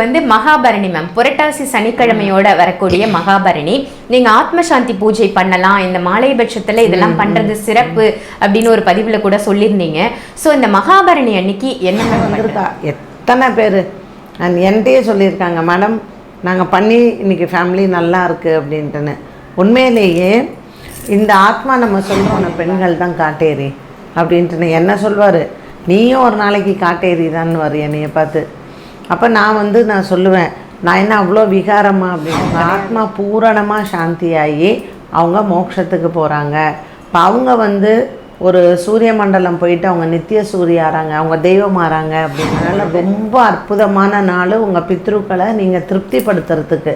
வந்து மகாபரணி மேம் புரட்டாசி சனிக்கிழமையோட வரக்கூடிய மகாபரணி. நீங்க ஆத்ம சாந்தி பூஜை பண்ணலாம். இந்த மாலைபட்சத்துல இதெல்லாம் பண்றது சிறப்பு அப்படின்னு ஒரு பதிவுல கூட சொல்லியிருந்தீங்க. சோ இந்த மகாபரணி அன்னைக்கு என்ன எத்தனை பேர்? என்கிட்டயே சொல்லியிருக்காங்க மேடம் நாங்கள் பண்ணி இன்னைக்கு ஃபேமிலி நல்லா இருக்குது அப்படின்ட்டுன்னு. உண்மையிலேயே இந்த ஆத்மா நம்ம சொல்லுவோம் பெண்கள் தான் காட்டேரி அப்படின்ட்டுன்னு. என்ன சொல்வார்? நீயும் ஒரு நாளைக்கு காட்டேரி தான் வரு என்னைய பார்த்து? அப்போ நான் வந்து நான் சொல்லுவேன் நான் என்ன அவ்வளோ விகாரமா அப்படின்னு ஆத்மா பூரணமாக சாந்தியாகி அவங்க மோட்சத்துக்கு போகிறாங்க இப்போ அவங்க வந்து ஒரு சூரிய மண்டலம் போயிட்டு அவங்க நித்திய சூரியாராங்க அவங்க தெய்வம் ஆறாங்க அப்படின்றனால ரொம்ப அற்புதமான நாள் உங்கள் பித்ருக்களை நீங்கள் திருப்திப்படுத்துறதுக்கு.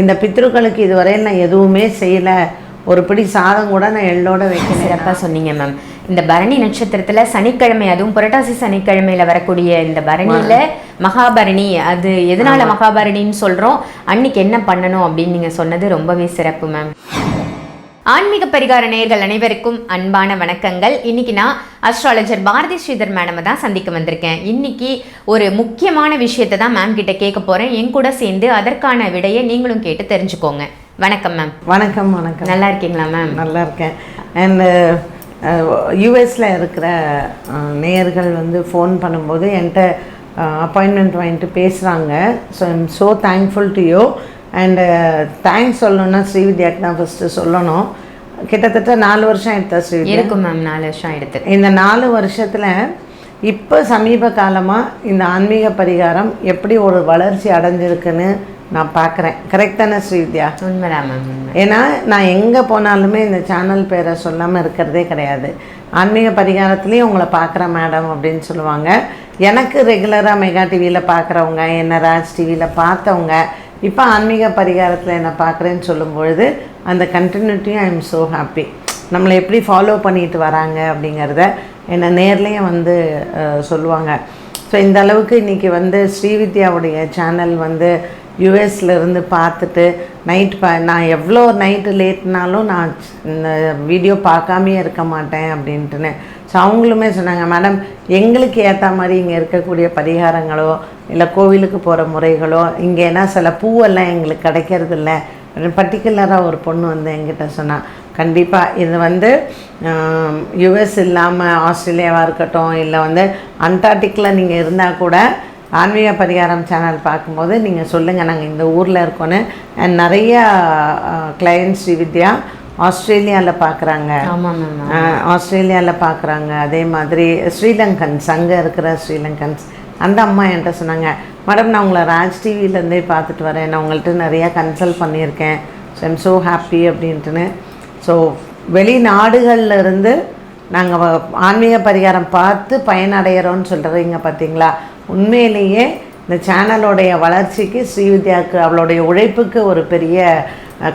இந்த பித்ருக்களுக்கு இதுவரையில் நான் எதுவுமே செய்யலை. ஒரு பிடி சாதம் கூட நான் எள்ளோட வைக்கல. சிறப்பா சொன்னீங்க மேம் இந்த பரணி நட்சத்திரத்துல சனிக்கிழமை அதுவும் புரட்டாசி சனிக்கிழமையில வரக்கூடிய இந்த பரணியில மகாபரணி அது எதனால மகாபரணின்னு சொல்றோம்? அன்னைக்கு என்ன பண்ணணும் அப்படின்னு நீங்க சொன்னது ரொம்பவே சிறப்பு மேம் ஆன்மீக பரிகார நேயர்கள் அனைவருக்கும் அன்பான வணக்கங்கள். இன்னைக்கு நான் அஸ்ட்ராலஜர் பாரதி ஸ்ரீதர் மேடமை தான் சந்திக்க வந்திருக்கேன். இன்னைக்கு ஒரு முக்கியமான விஷயத்தை தான் மேம் கிட்ட கேட்க போறேன். என் கூட சேர்ந்து அதற்கான விடையை நீங்களும் கேட்டு தெரிஞ்சுக்கோங்க. வணக்கம் மேம் வணக்கம் வணக்கம். நல்லா இருக்கீங்களா மேம் நல்லா இருக்கேன். அண்டு யூஎஸில் இருக்கிற நேயர்கள் வந்து ஃபோன் பண்ணும்போது என்கிட்ட அப்பாயின்மெண்ட் வாங்கிட்டு பேசுகிறாங்க so I'm so thankful to you and thanks சொல்லணும்னா ஸ்ரீவித்யாக்கு தான் ஃபஸ்ட்டு சொல்லணும். கிட்டத்தட்ட நாலு வருஷம் எடுத்தா ஸ்ரீவித்யா? இருக்கும் மேம் நாலு வருஷம் எடுத்து இந்த நாலு வருஷத்தில் இப்போ சமீப காலமாக இந்த ஆன்மீக பரிகாரம் எப்படி ஒரு வளர்ச்சி அடைஞ்சிருக்குன்னு நான் பார்க்குறேன் கரெக்ட் தானே ஸ்ரீவித்யா? உண்மைதான் மேம் ஏன்னா நான் எங்கே போனாலுமே இந்த சேனல் பேரை சொல்லாமல் இருக்கிறதே கிடையாது. ஆன்மீக பரிகாரத்துலேயும் உங்களை பார்க்குறேன் மேடம் அப்படின்னு சொல்லுவாங்க. எனக்கு ரெகுலராக மெகா டிவியில் பார்க்குறவங்க என்ன ராஜ் டிவியில் பார்த்தவங்க இப்போ ஆன்மீக பரிகாரத்தில் என்ன பார்க்குறேன்னு சொல்லும் பொழுது அந்த கண்டினியூட்டியும் ஐ எம் ஸோ ஹாப்பி நம்மளை எப்படி ஃபாலோ பண்ணிட்டு வராங்க அப்படிங்கிறத என்னை நேர்லேயும் வந்து சொல்லுவாங்க. ஸோ இந்த அளவுக்கு இன்றைக்கி வந்து ஸ்ரீவித்யாவுடைய சேனல் வந்து யுஎஸ்லேருந்து பார்த்துட்டு நைட் ப நான் எவ்வளோ நைட்டு லேட்னாலும் நான் இந்த வீடியோ பார்க்காமையே இருக்க மாட்டேன் அப்படின்ட்டுன்னு. ஸோ அவங்களுமே சொன்னாங்க மேடம் எங்களுக்கு ஏற்ற மாதிரி இங்கே இருக்கக்கூடிய பரிகாரங்களோ இல்லை கோவிலுக்கு போகிற முறைகளோ இங்கே ஏன்னா சில பூவெல்லாம் எங்களுக்கு கிடைக்கிறதில்ல. பர்டிகுலராக ஒரு பொண்ணு வந்து எங்கிட்ட சொன்னால் கண்டிப்பாக இது வந்து யுஎஸ் இல்லாமல் ஆஸ்திரேலியாவாக இருக்கட்டும் இல்லை வந்து அண்டார்டிக்கில் நீங்கள் இருந்தால் கூட ஆன்மீக பரிகாரம் சேனல் பார்க்கும்போது நீங்கள் சொல்லுங்கள் நாங்கள் இந்த ஊரில் இருக்கோன்னு. நிறையா கிளையன்ஸ் ஸ்ரீவித்யா ஆஸ்திரேலியாவில் பார்க்குறாங்க ஆஸ்திரேலியாவில் பார்க்குறாங்க அதே மாதிரி ஸ்ரீலங்கன்ஸ் அங்கே இருக்கிற ஸ்ரீலங்கன்ஸ். அந்த அம்மா என்கிட்ட சொன்னாங்க மேடம் நான் உங்களை ராஜ் டிவிலேருந்தே பார்த்துட்டு வரேன். நான் உங்கள்கிட்ட நிறையா கன்சல்ட் பண்ணியிருக்கேன். ஸோ ஐம் ஸோ ஹாப்பி அப்படின்ட்டுன்னு. ஸோ வெளிநாடுகளில் இருந்து நாங்கள் ஆன்மீக பரிகாரம் பார்த்து பயனடைகிறோன்னு சொல்கிறீங்க பார்த்தீங்களா உண்மையிலேயே இந்த சேனலோடைய வளர்ச்சிக்கு ஸ்ரீவித்யாவுக்கு அவளுடைய உழைப்புக்கு ஒரு பெரிய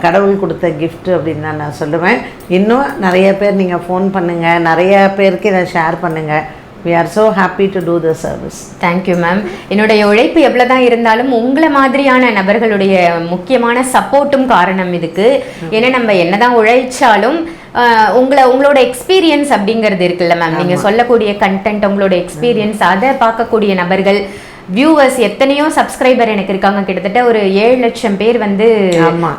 கடவுள் கொடுத்த கிஃப்ட் அப்படின்னு தான் நான் சொல்லுவேன். இன்னும் நிறைய பேர் நீங்கள் ஃபோன் பண்ணுங்கள் நிறைய பேருக்கு இதை ஷேர் பண்ணுங்கள் we are so happy to do the service. Thank you ma'am என்னுடைய உழைப்பு எவ்வளவுதான் இருந்தாலும் உங்களை மாதிரியான நபர்களுடைய முக்கியமான சப்போர்ட்டும் காரணம் இதுக்கு. ஏன்னா நம்ம என்னதான் உழைச்சாலும் உங்களை உங்களோட எக்ஸ்பீரியன்ஸ் அப்படிங்கிறது இருக்குல்ல மேம் நீங்க சொல்லக்கூடிய கண்டென்ட் உங்களோட எக்ஸ்பீரியன்ஸ் அதை பார்க்கக்கூடிய நபர்கள் வியூவர்ஸ் எத்தனையோ சப்ஸ்கிரைபர் எனக்கு இருக்காங்க. கிட்டத்தட்ட ஒரு ஏழு லட்சம் பேர் வந்து.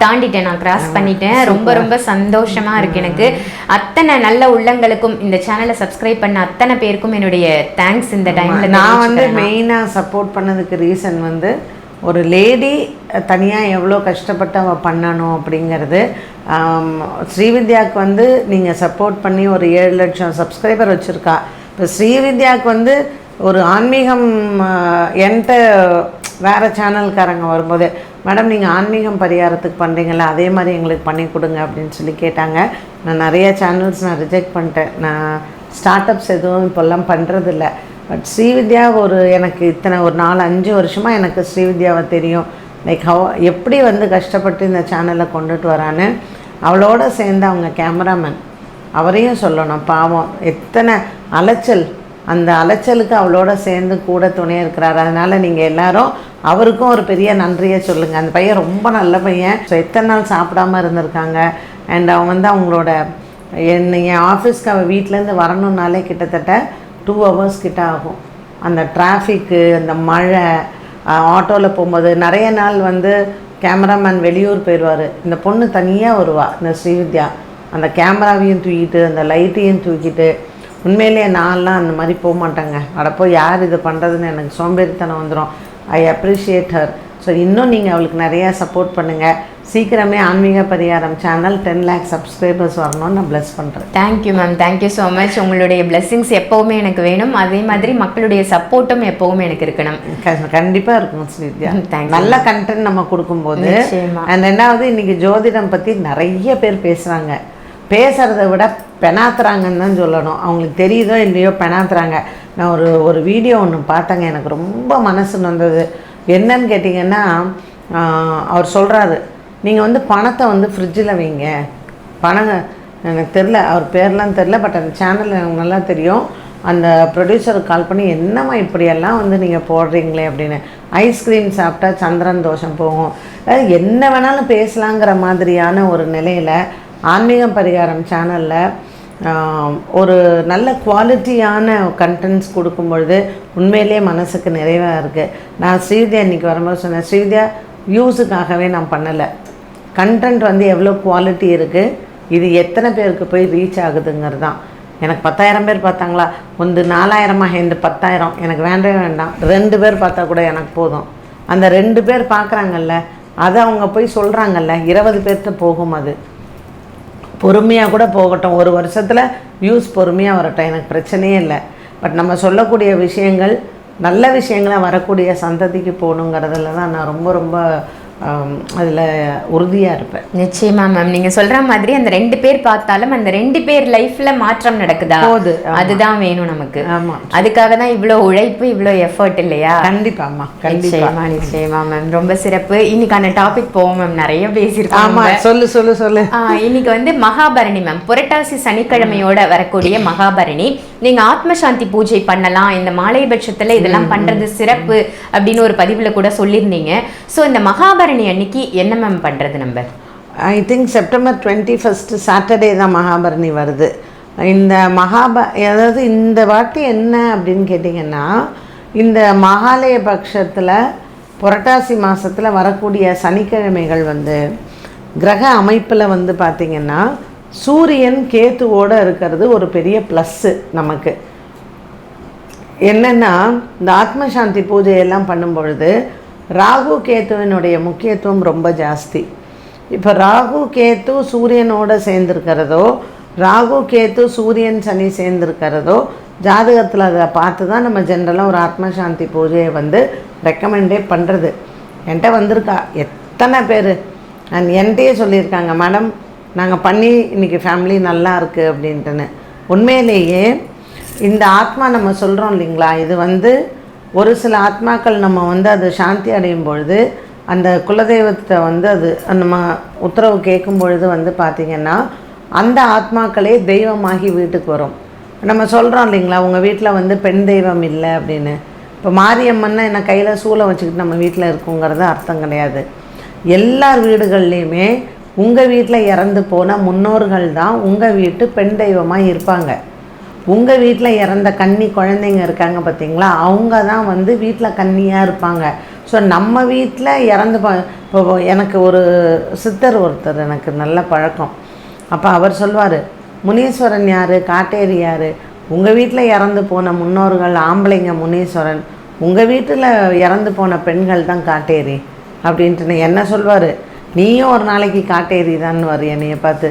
தாண்டிட்டேன். நான் கிராஸ் பண்ணிட்டேன். ரொம்ப ரொம்ப சந்தோஷமா இருக்கு எனக்கு. அத்தனை நல்ல உள்ளங்களுக்கும் இந்த சேனலை சப்ஸ்கிரைப் பண்ண அத்தனை பேருக்கும் என்னுடைய தேங்க்ஸ் இந்த டைம்ல நான் வந்து மெயினாக சப்போர்ட் பண்ணதுக்கு ரீசன் வந்து ஒரு லேடி தனியாக எவ்வளோ கஷ்டப்பட்டு அவள் பண்ணணும் அப்படிங்கிறது. ஸ்ரீவித்யாவுக்கு வந்து நீங்கள் சப்போர்ட் பண்ணி ஒரு ஏழு லட்சம் சப்ஸ்கிரைபர் வச்சுருக்கா. இப்போ ஸ்ரீவித்யாவுக்கு வந்து ஒரு ஆன்மீகம் என்கிட்ட வேறு சேனல்காரங்க வரும்போது மேடம் நீங்கள் ஆன்மீகம் பரிகாரத்துக்கு பண்ணுறீங்களா அதே மாதிரி எங்களுக்கு பண்ணி கொடுங்க அப்படின்னு சொல்லி கேட்டாங்க. நான் நிறைய சேனல்ஸ் நான் ரிஜெக்ட் பண்ணிட்டேன். நான் ஸ்டார்ட் அப்ஸ் எதுவும் இப்போல்லாம் பண்ணுறதில்ல பட் ஸ்ரீவித்யா ஒரு எனக்கு இத்தனை ஒரு நாலு அஞ்சு வருஷமாக எனக்கு ஸ்ரீவித்யாவை தெரியும். லைக் ஹவ் எப்படி வந்து கஷ்டப்பட்டு இந்த சேனலை கொண்டுட்டு வரான்னு அவளோட சேர்ந்து அவங்க கேமராமேன் அவரையும் சொல்லணும் பாவம். எத்தனை அலைச்சல். அந்த அலைச்சலுக்கு அவளோட சேர்ந்து கூட துணையாக இருக்கிறார். அதனால் நீங்கள் எல்லாரும் அவருக்கும் ஒரு பெரிய நன்றியை சொல்லுங்கள் அந்த பையன் ரொம்ப நல்ல பையன். ஸோ எத்தனை நாள் சாப்பிடாம இருந்திருக்காங்க? அண்ட் அவன் வந்து அவங்களோட என் என் ஆஃபீஸ்க்கு அவள் வீட்டிலேருந்து வரணுன்னாலே கிட்டத்தட்ட டூ ஹவர்ஸ் கிட்ட ஆகும். அந்த டிராஃபிக்கு அந்த மழை ஆட்டோவில் போகும்போது நிறைய நாள் வந்து கேமராமேன் வெளியூர் போயிடுவார். இந்த பொண்ணு தனியாக வருவா இந்த ஸ்ரீவித்யா. அந்த கேமராவையும் தூக்கிட்டு அந்த லைட்டையும் தூக்கிட்டு உண்மையிலேயே நான்லாம் அந்த மாதிரி போக மாட்டேங்க அடப்போ யார் இது பண்ணுறதுன்னு எனக்கு சோம்பேறித்தனம் வந்துடும் ஐ அப்ரிஷியேட் ஹர் ஸோ இன்னும் நீங்கள் அவளுக்கு நிறையா சப்போர்ட் பண்ணுங்கள் சீக்கிரமே ஆன்மீக பரிகாரம் சேனல் டென் லேக் சப்ஸ்கிரைபர்ஸ் வரணும்னு நான் ப்ளஸ் பண்ணுறேன் thank you ma'am thank you so much உங்களுடைய பிளெஸ்ஸிங்ஸ் எப்போவுமே எனக்கு வேணும். அதே மாதிரி மக்களுடைய சப்போர்ட்டும் எப்போவுமே எனக்கு இருக்கணும். கண்டிப்பாக இருக்கும் you. நல்ல கண்டென்ட் நம்ம கொடுக்கும்போது. அண்ட் ரெண்டாவது இன்னைக்கு ஜோதிடம் பற்றி நிறைய பேர் பேசுகிறாங்க பேசுகிறத விட பெனாத்துறாங்கன்னு தான் சொல்லணும். அவங்களுக்கு தெரியுதோ இல்லையோ பெனாத்துறாங்க. நான் ஒரு ஒரு வீடியோ ஒன்று பார்த்தேங்க. எனக்கு ரொம்ப மனசு நொந்தது என்னன்னு கேட்டிங்கன்னா அவர் சொல்கிறாரு நீங்கள் வந்து பணத்தை வந்து ஃப்ரிட்ஜில் வைங்க. பணம் எனக்கு தெரில அவர் பேர்லாம் தெரில பட் அந்த சேனல் எனக்கு நல்லா தெரியும். அந்த ப்ரொடியூசருக்கு கால் பண்ணி என்னம்மா இப்படியெல்லாம் வந்து நீங்கள் போடுறீங்களே அப்படின்னு. ஐஸ்கிரீம் சாப்பிட்டா சந்திரன் தோஷம் போகும். என்ன வேணாலும் பேசலாங்கிற மாதிரியான ஒரு நிலையில் ஆன்மீகம் பரிகாரம் சேனலில் ஒரு நல்ல குவாலிட்டியான கண்டென்ட்ஸ் கொடுக்கும் பொழுது உண்மையிலேயே மனசுக்கு நிறைவாக இருக்குது நான் ஸ்ரீதியா இன்னைக்கு வரும்போது சொன்னேன் ஸ்ரீதியா வியூஸுக்காகவே நான் பண்ணலை. கண்டென்ட் வந்து எவ்வளோ குவாலிட்டி இருக்குது இது எத்தனை பேருக்கு போய் ரீச் ஆகுதுங்கிறது தான் எனக்கு பத்தாயிரம் பேர் பார்த்தாங்களா? ஒன்று நாலாயிரமா? இந்த பத்தாயிரம். எனக்கு வேண்டவே வேண்டாம். ரெண்டு பேர் பார்த்தா கூட எனக்கு போதும். அந்த ரெண்டு பேர் பார்க்குறாங்கல்ல அதை அவங்க போய் சொல்கிறாங்கல்ல இருபது பேர்த்து போகும் அது. பொறுமையாக கூட போகட்டும். ஒரு வருஷத்தில் வியூஸ் பொறுமையாக வரட்டும். எனக்கு பிரச்சனையே இல்லை. பட் நம்ம சொல்லக்கூடிய விஷயங்கள் நல்ல விஷயங்களாக வரக்கூடிய சந்ததிக்கு போகணுங்கிறதுல தான் நான் ரொம்ப ரொம்ப அதில் உறுதியாக இருப்பேன். நிச்சயமா மேம் நீங்க சொல்ற மாதிரி அந்த ரெண்டு பேர் பார்த்தாலும் அந்த ரெண்டு பேர் லைஃப்ல மாற்றம் நடக்குதா? போகுது. அதுதான் வேணும் நமக்கு. ஆமாம் அதுக்காக தான் இவ்வளோ உழைப்பு இவ்வளோ எஃபர்ட் இல்லையா? கண்டிப்பாம்மா நிச்சயமா நிச்சயமா மேம் ரொம்ப சிறப்பு. இன்னைக்கான டாபிக் போவோம் மேம் நிறைய பேசியிருக்கோம் ஆமாம் சொல்லு சொல்லு சொல்லு. இன்னைக்கு வந்து மகாபரணி மேம் புரட்டாசி சனிக்கிழமையோட வரக்கூடிய மகாபரணி. நீங்க ஆத்ம சாந்தி பூஜை பண்ணலாம். இந்த மாலை பட்சத்துல இதெல்லாம் பண்றது சிறப்பு அப்படின்னு ஒரு பதிவுல கூட சொல்லியிருந்தீங்க. சோ இந்த மகாபரணி அன்னைக்கு என்ன மேம் பண்றது நம்ம? I think September twenty first Saturday தான் மகாபரணி வருது. இந்த மகாப அதாவது இந்த வாட்டி என்ன அப்படின்னு கேட்டிங்கன்னா இந்த மகாலய பட்சத்தில் புரட்டாசி மாதத்தில் வரக்கூடிய சனிக்கிழமைகள் வந்து கிரக அமைப்பில் வந்து பார்த்திங்கன்னா சூரியன் கேத்துவோடு இருக்கிறது ஒரு பெரிய ப்ளஸ்ஸு நமக்கு. என்னென்னா இந்த ஆத்ம சாந்தி பூஜையெல்லாம் பண்ணும் பொழுது ராகு கேத்துவினுடைய முக்கியத்துவம் ரொம்ப ஜாஸ்தி. இப்போ ராகு கேத்து சூரியனோட சேர்ந்துருக்கிறதோ ராகு கேத்து சூரியன் சனி சேர்ந்துருக்கிறதோ ஜாதகத்தில் அதை பார்த்து தான் நம்ம ஜென்ரலாக ஒரு ஆத்ம சாந்தி பூஜையை வந்து ரெக்கமெண்டே பண்ணுறது என்கிட்ட வந்திருக்கா எத்தனை பேர்? அண்ட் என்கிட்டயே சொல்லியிருக்காங்க மேடம் நாங்கள் பண்ணி இன்றைக்கி ஃபேமிலி நல்லா இருக்குது அப்படின்ட்டுன்னு. உண்மையிலேயே இந்த ஆத்மா நம்ம சொல்கிறோம் இல்லைங்களா இது வந்து ஒரு சில ஆத்மாக்கள் நம்ம வந்து அது சாந்தி அடையும் பொழுது அந்த குலதெய்வத்தை வந்து அது நம்ம உத்தரவு கேட்கும் பொழுது வந்து பார்த்திங்கன்னா அந்த ஆத்மாக்களே தெய்வமாகி வீட்டுக்கு வரும். நம்ம சொல்கிறோம் இல்லைங்களா உங்கள் வீட்டில் வந்து பெண் தெய்வம் இல்லை அப்படின்னு. இப்போ மாரியம்மன்னா என்ன கையில் சூளை வச்சுக்கிட்டு நம்ம வீட்டில் இருக்குங்கிறது அர்த்தம் கிடையாது. எல்லார் வீடுகள்லேயுமே உங்கள் வீட்டில் இறந்து போன முன்னோர்கள் தான் உங்கள் வீட்டு பெண் தெய்வமாக இருப்பாங்க. உங்கள் வீட்டில் இறந்த கன்னி குழந்தைங்க இருக்காங்க பார்த்தீங்களா அவங்க தான் வந்து வீட்டில் கன்னியாக இருப்பாங்க. ஸோ நம்ம வீட்டில் இறந்து இப்போ எனக்கு ஒரு சித்தர் ஒருத்தர் எனக்கு நல்ல பழக்கம். அப்போ அவர் சொல்வார் முனீஸ்வரன் யார்? காட்டேரி யார்? உங்கள் வீட்டில் இறந்து போன முன்னோர்கள் ஆம்பளைங்க முனீஸ்வரன். உங்கள் வீட்டில் இறந்து போன பெண்கள் தான் காட்டேரி. அப்படின்ட்டு என்ன சொல்வார்? நீயும் ஒரு நாளைக்கு காட்டேரி தான் வரு என்னைய பார்த்து.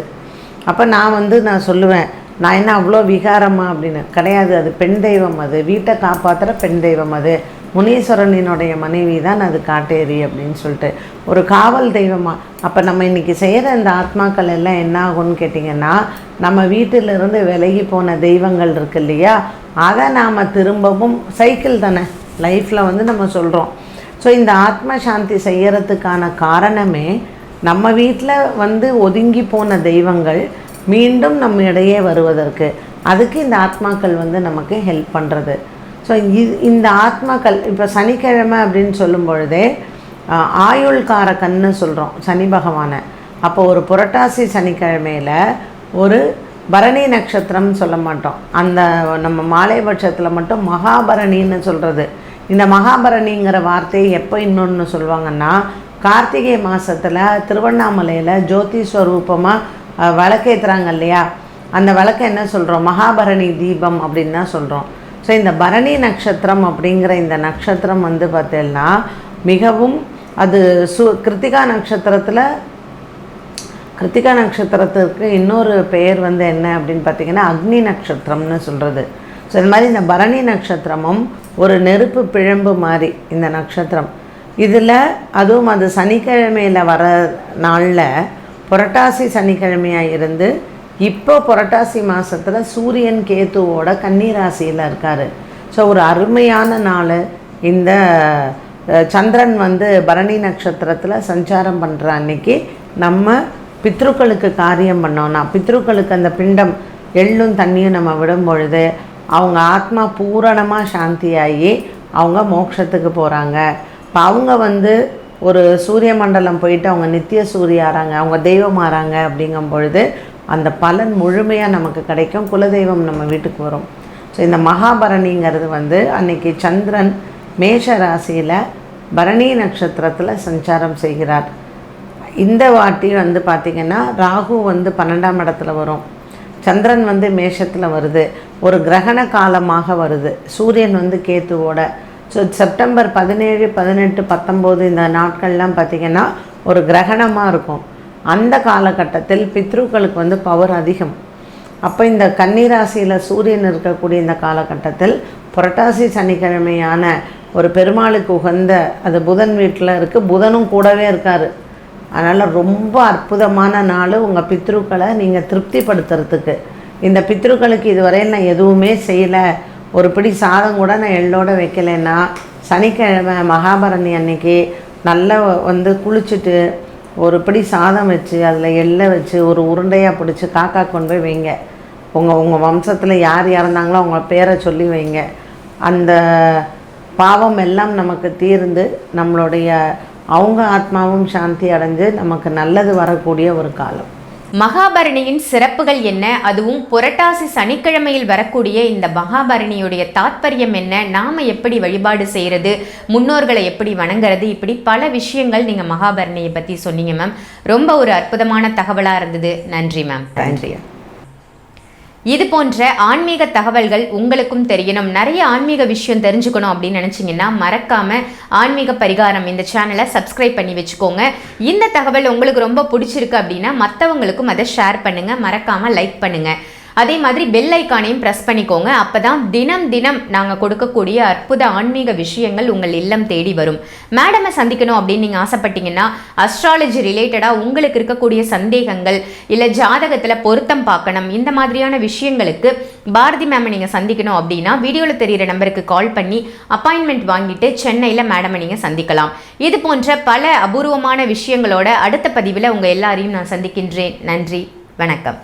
அப்போ நான் வந்து நான் சொல்லுவேன் நான் என்ன அவ்வளோ விகாரமா அப்படின்னு? கிடையாது அது பெண் தெய்வம் அது. வீட்டை காப்பாற்றுற பெண் தெய்வம் அது. முனீஸ்வரனினுடைய மனைவி தான் அது காட்டேரி அப்படின்னு சொல்லிட்டு. ஒரு காவல் தெய்வமா? அப்போ நம்ம இன்றைக்கி செய்கிற இந்த ஆத்மாக்கள் எல்லாம் என்ன ஆகும்னு கேட்டிங்கன்னா நம்ம வீட்டிலிருந்து விலகி போன தெய்வங்கள் இருக்கு இல்லையா? அதை நாம் திரும்பவும் சைக்கிள் தானே? லைஃப்பில் வந்து நம்ம சொல்கிறோம் ஸோ இந்த ஆத்ம சாந்தி செய்கிறதுக்கான காரணமே நம்ம வீட்டில் வந்து ஒதுங்கி போன தெய்வங்கள் மீண்டும் நம்ம இடையே வருவதற்கு. அதுக்கு இந்த ஆத்மாக்கள் வந்து நமக்கு ஹெல்ப் பண்ணுறது ஸோ இது இந்த ஆத்மாக்கள் இப்போ சனிக்கிழமை அப்படின்னு சொல்லும் பொழுதே ஆயுள்கார கண்ணு சொல்கிறோம் சனி பகவானை. அப்போ ஒரு புரட்டாசி சனிக்கிழமையில் ஒரு பரணி நட்சத்திரம்னு சொல்ல மாட்டோம். அந்த நம்ம மாலை பட்சத்தில் மட்டும் மகாபரணின்னு சொல்கிறது இந்த மகாபரணிங்கிற வார்த்தையை எப்போ இன்னொன்று சொல்லுவாங்கன்னா கார்த்திகை மாதத்தில் திருவண்ணாமலையில் ஜோதி ஸ்வரூபமாக விளக்கேற்றுறாங்க இல்லையா? அந்த வழக்கை என்ன சொல்கிறோம் மகாபரணி தீபம் அப்படின்னு தான் சொல்கிறோம் ஸோ இந்த பரணி நட்சத்திரம் அப்படிங்கிற இந்த நட்சத்திரம் வந்து பார்த்தீங்கன்னா மிகவும் அது சு கிருத்திகா நட்சத்திரத்தில் கிருத்திகா நட்சத்திரத்திற்கு இன்னொரு பெயர் வந்து என்ன அப்படின்னு பார்த்தீங்கன்னா அக்னி நட்சத்திரம்னு சொல்கிறது ஸோ இது மாதிரி இந்த பரணி நட்சத்திரமும் ஒரு நெருப்பு பிழம்பு மாதிரி இந்த நட்சத்திரம். இதில் அதுவும் அது சனிக்கிழமையில் வர நாளில் புரட்டாசி சனிக்கிழமையாக இருந்து இப்போ புரட்டாசி மாதத்தில் சூரியன் கேத்துவோட கன்னிராசியில் இருக்கார். ஸோ ஒரு அருமையான நாள். இந்த சந்திரன் வந்து பரணி நட்சத்திரத்தில் சஞ்சாரம் பண்ணுற அன்னைக்கு நம்ம பித்ருக்களுக்கு காரியம் பண்ணோம்னா பித்ருக்களுக்கு அந்த பிண்டம் எள்ளும் தண்ணியும் நம்ம விடும் பொழுது அவங்க ஆத்மா பூரணமாக சாந்தியாகி அவங்க மோட்சத்துக்கு போகிறாங்க இப்போ அவங்க வந்து ஒரு சூரிய மண்டலம் போயிட்டு அவங்க நித்திய சூரிய ஆறாங்க அவங்க தெய்வம் ஆறாங்க அப்படிங்கும் பொழுது அந்த பலன் முழுமையாக நமக்கு கிடைக்கும். குலதெய்வம் நம்ம வீட்டுக்கு வரும். ஸோ இந்த மகாபரணிங்கிறது வந்து அன்னைக்கு சந்திரன் மேஷ ராசியில் பரணி நட்சத்திரத்தில் சஞ்சாரம் செய்கிறார். இந்த வாட்டி வந்து பார்த்திங்கன்னா ராகு வந்து பன்னெண்டாம் இடத்துல வரும். சந்திரன் வந்து மேஷத்தில் வருது. ஒரு கிரகண காலமாக வருது. சூரியன் வந்து கேத்துவோட ஸோ செப்டம்பர் பதினேழு பதினெட்டு பத்தொம்போது இந்த நாட்கள்லாம் பார்த்திங்கன்னா ஒரு கிரகணமாக இருக்கும். அந்த காலகட்டத்தில் பித்ருக்களுக்கு வந்து பவர் அதிகம். அப்போ இந்த கன்னிராசியில் சூரியன் இருக்கக்கூடிய இந்த காலகட்டத்தில் புரட்டாசி சனிக்கிழமையான ஒரு பெருமாளுக்கு உகந்த அது புதன் வீட்டில் இருக்குது புதனும் கூடவே இருக்கார். அதனால் ரொம்ப அற்புதமான நாள் உங்கள் பித்ருக்களை நீங்கள் திருப்திப்படுத்துறதுக்கு. இந்த பித்ருக்களுக்கு இதுவரையில் நான் எதுவுமே செய்யலை. ஒரு பிடி சாதம் கூட நான் எள்ளோட வைக்கலைன்னா சனிக்கிழமை மகாபரணி அன்னைக்கு நல்லா வந்து குளிச்சுட்டு ஒரு பிடி சாதம் வச்சு அதில் எள்ளை வச்சு ஒரு உருண்டையாக பிடிச்சி காக்கா கொண்டு போய் வைங்க. உங்கள் உங்கள் வம்சத்தில் யார் இறந்தாங்களோ அவங்க பேரை சொல்லி வைங்க. அந்த பாவம் எல்லாம் நமக்கு தீர்ந்து நம்மளுடைய அவங்க ஆத்மாவும் சாந்தி அடைஞ்சு நமக்கு நல்லது வரக்கூடிய ஒரு காலம். மகாபரணியின் சிறப்புகள் என்ன? அதுவும் புரட்டாசி சனிக்கிழமையில் வரக்கூடிய இந்த மகாபரணியுடைய தாத்பரியம் என்ன? நாம எப்படி வழிபாடு செய்யறது? முன்னோர்களை எப்படி வணங்குறது? இப்படி பல விஷயங்கள் நீங்க மகாபரணியை பத்தி சொன்னீங்க மேம் ரொம்ப ஒரு அற்புதமான தகவலா இருந்தது. நன்றி மேம் நன்றி இது போன்ற ஆன்மீக தகவல்கள் உங்களுக்கும் தெரியணும். நிறைய ஆன்மீக விஷயம் தெரிஞ்சுக்கணும் அப்படின்னு நினச்சிங்கன்னா மறக்காம ஆன்மீக பரிகாரம் இந்த சேனலை சப்ஸ்கிரைப் பண்ணி வச்சுக்கோங்க. இந்த தகவல் உங்களுக்கு ரொம்ப பிடிச்சிருக்கு அப்படின்னா மற்றவங்களுக்கும் அதை ஷேர் பண்ணுங்கள் மறக்காம லைக் பண்ணுங்கள் அதே மாதிரி பெல் ஐக்கானையும் ப்ரெஸ் பண்ணிக்கோங்க. அப்போ தான் தினம் தினம் நாங்கள் கொடுக்கக்கூடிய அற்புத ஆன்மீக விஷயங்கள் உங்கள் இல்லம் தேடி வரும். மேடமை சந்திக்கணும் அப்படின்னு நீங்கள் ஆசைப்பட்டீங்கன்னா அஸ்ட்ராலஜி ரிலேட்டடாக உங்களுக்கு இருக்கக்கூடிய சந்தேகங்கள் இல்லை ஜாதகத்தில் பொருத்தம் பார்க்கணும் இந்த மாதிரியான விஷயங்களுக்கு பாரதி மேமை நீங்கள் சந்திக்கணும் அப்படின்னா வீடியோவில் தெரியிற நம்பருக்கு கால் பண்ணி அப்பாயின்மெண்ட் வாங்கிட்டு சென்னையில் மேடமை நீங்கள் சந்திக்கலாம். இது போன்ற பல அபூர்வமான விஷயங்களோட அடுத்த பதிவில் உங்கள் எல்லாரையும் நான் சந்திக்கின்றேன். நன்றி வணக்கம்.